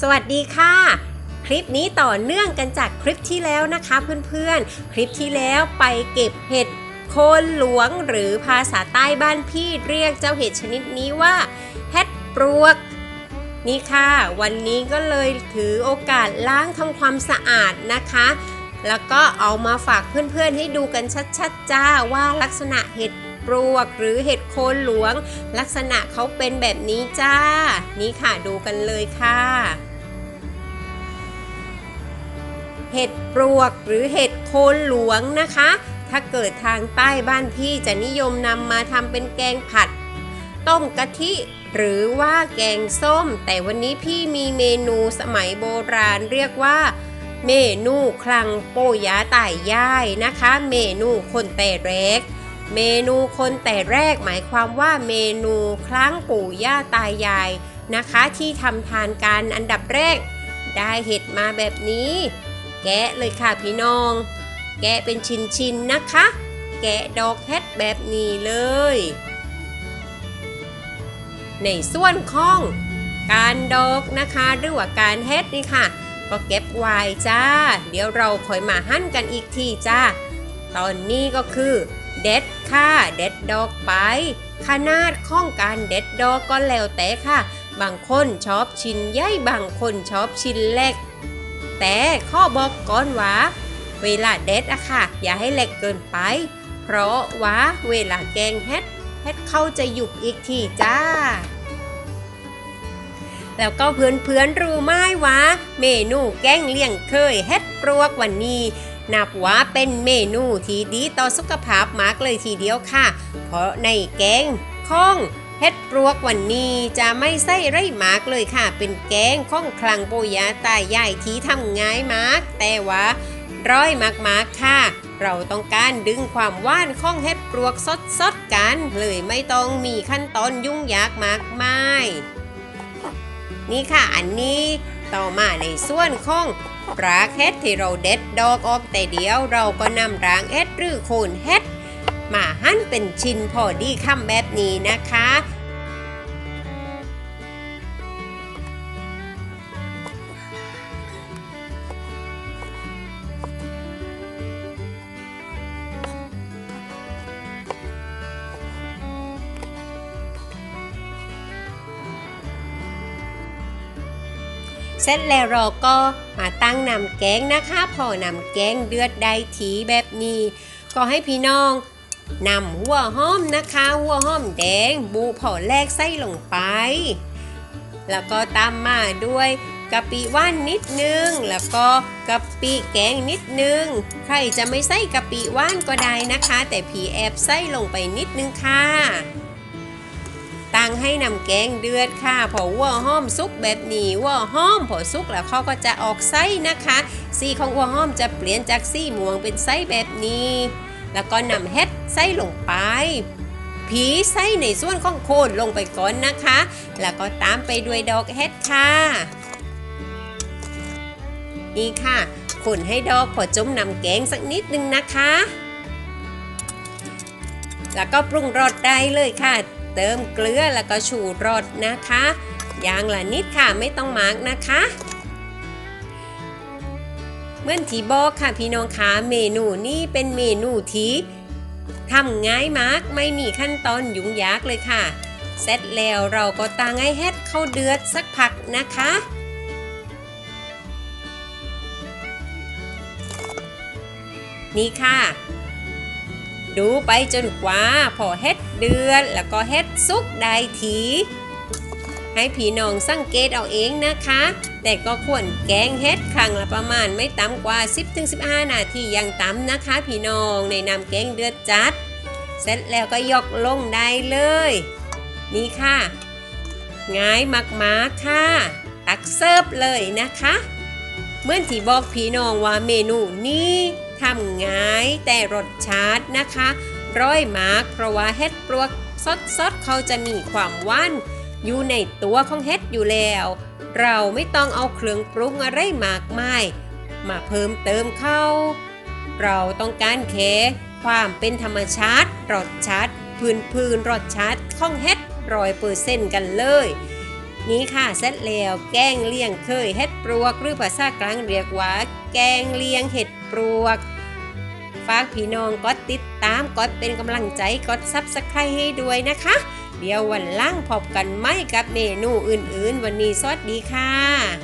สวัสดีค่ะ คลิปนี้ต่อเนื่องกันจากคลิปที่แล้วนะคะเพื่อนๆ คลิปที่แล้วไปเก็บเห็ดโคนหลวงหรือภาษาใต้บ้านพี่เรียกเจ้าเห็ดชนิดนี้ว่าเห็ดปลวก นี่ค่ะ วันนี้ก็เลยถือโอกาสล้างทำความสะอาดนะคะ แล้วก็เอามาฝากเพื่อนๆให้ดูกันชัดๆจ้าว่าลักษณะเห็ด ปลวกหรือเห็ดโคนหลวง ลักษณะเขาเป็นแบบนี้จ้า นี่ค่ะดูกันเลยค่ะเห็ดปลวกหรือเห็ดโคนหลวงนะคะ ถ้าเกิดทางใต้บ้านพี่จะนิยมนำมาทำเป็นแกงผัด ต้มกะทิ หรือว่าแกงส้ม แต่วันนี้พี่มีเมนูสมัยโบราณเรียกว่า เมนูคลังโปยาไต่ย่ายนะคะ เมนูคนแต่แรก เมนูคนแต่แรกหมายความว่าเมนูครั้งปู่ย่าตายายนะคะ ที่ทำทานกันอันดับแรก ได้เห็ดมาแบบนี้ แกะเลยค่ะพี่น้อง แกะเป็นชิ้นๆนะคะ แกะดอกเห็ดแบบนี้เลย ในส่วนของการดอกนะคะหรือว่าการเฮ็ดนี่ค่ะ ก็เก็บไว้จ้า เดี๋ยวเราคอยมาหั่นกันอีกทีจ้า ตอนนี้ก็คือ เด็ดค่ะ เด็ดดอกไป ขนาดข้องการเด็ดดอกก็แล้วแต่ค่ะ บางคนชอบชิ้นใหญ่บางคนชอบชิ้นเล็ก แต่ข้อบอกก่อนว่า เวลาเด็ดอะค่ะ อย่าให้เล็กเกินไป เพราะว่าเวลาแกงเฮ็ดเฮ็ดเขาจะหยุบอีกทีจ้าแล้วก็เพื่อนๆรู้ไหมว่า เมนูแกงเลี่ยงเคยเฮ็ดปลวกวันนี้ นับว่าเป็นเมนูที่ดีต่อสุขภาพมากเลยทีเดียวค่ะ เพราะในแกงข้องเฮ็ดปลวกวันนี้จะไม่ใส่ไรมากเลยค่ะ เป็นแกงข้องคลังโบยาตายายที่ทำง่ายมาก แต่ว่าร้อยมากๆค่ะ เราต้องการดึงความว่านข้องเฮ็ดปลวกสดๆกัน เลยไม่ต้องมีขั้นตอนยุ่งยากมากมาย นี่ค่ะอันนี้ต่อมาในส่วนข้อง รากเฮ็ดที่เราเด็ดดอกออกแต่เดียวเราก็นำรางเฮ็ดหรือโคนเฮ็ดมาหั่นเป็นชิ้นพอดีคำแบบนี้นะคะ เสร็จแล้วเราก็มาตั้งนำแกงนะคะพอนำแกงเดือดได้ทีแบบนี้ ก็ให้พี่น้องนำหัวหอมนะคะ หัวหอมแดงบูพอแรกใส่ลงไป แล้วก็ตามมาด้วยกะปิว่านนิดนึง แล้วก็กะปิแกงนิดนึง ใครจะไม่ใส่กะปิว่านก็ได้นะคะ แต่ผีแอบใส่ลงไปนิดนึงค่ะ ตั้งให้นำแกงเดือดค่ะ พอวัวห้อมซุกแบบนี้วัวห้อมพอซุกแล้วเขาก็จะออกไส้นะคะ สีของวัวห้อมจะเปลี่ยนจากสีม่วงเป็นไส้แบบนี้ แล้วก็นำเห็ดไส้ลงไป ผีไส้ในส่วนของโคนลงไปก่อนนะคะ แล้วก็ตามไปด้วยดอกเห็ดค่ะ นี่ค่ะคนให้ดอกพอจุ่มนำแกงสักนิดนึงนะคะ แล้วก็ปรุงรสได้เลยค่ะ เติมเกลือแล้วก็ชูรสนะคะอย่างละนิดค่ะไม่ต้องมากนะคะเมื่อนที่บอกค่ะพี่น้องคะเมนูนี้เป็นเมนูที่ทำง่ายมากไม่มีขั้นตอนยุ่งยากเลยค่ะเสร็จแล้วเราก็ตั้งให้เฮ็ดเข้าเดือดสักพักนะคะนี่ค่ะ ดูไปจนกว่าพอเฮ็ดเดือนแล้วก็เฮ็ดสุกได้ที ให้พี่น้องสังเกตเอาเองนะคะ แต่ก็ควรแกงเฮ็ดครั้งละประมาณไม่ต่ำกว่า 10-15 นาทีอย่างต่ำนะคะ พี่น้องในน้ำแกงเดือดจัด เสร็จแล้วก็ยกลงได้เลย นี่ค่ะ ง่ายมากๆค่ะ ตักเสิร์ฟเลยนะคะ เมื่อที่บอกพี่น้องว่าเมนูนี้ ทำง่ายแต่รสชาตินะคะร้อยมากเพราะว่าเห็ดปลวกสดๆเขาจะมีความหว่านอยู่ในตัวของเห็ดอยู่แล้ว เราไม่ต้องเอาเครื่องปรุงอะไรมากมาย มาเพิ่มเติมเข้า เราต้องการแค่ความเป็นธรรมชาติรสชาติพื้นพื้นๆรสชาติของเห็ดร้อยเปอร์เซ็นต์กันเลย นี้ค่ะเสร็จแล้วแกงเลียงเคยเห็ดปลวก หรือภาษากลางเรียกว่า แกงเลียงเห็ดปลวกฝากพี่น้องกดติดตามกดเป็นกำลังใจกดซับสไครต์ให้ด้วยนะคะ เดี๋ยววันล่างพบกันไหมกับเมนูอื่นๆ วันนี้สวัสดีค่ะ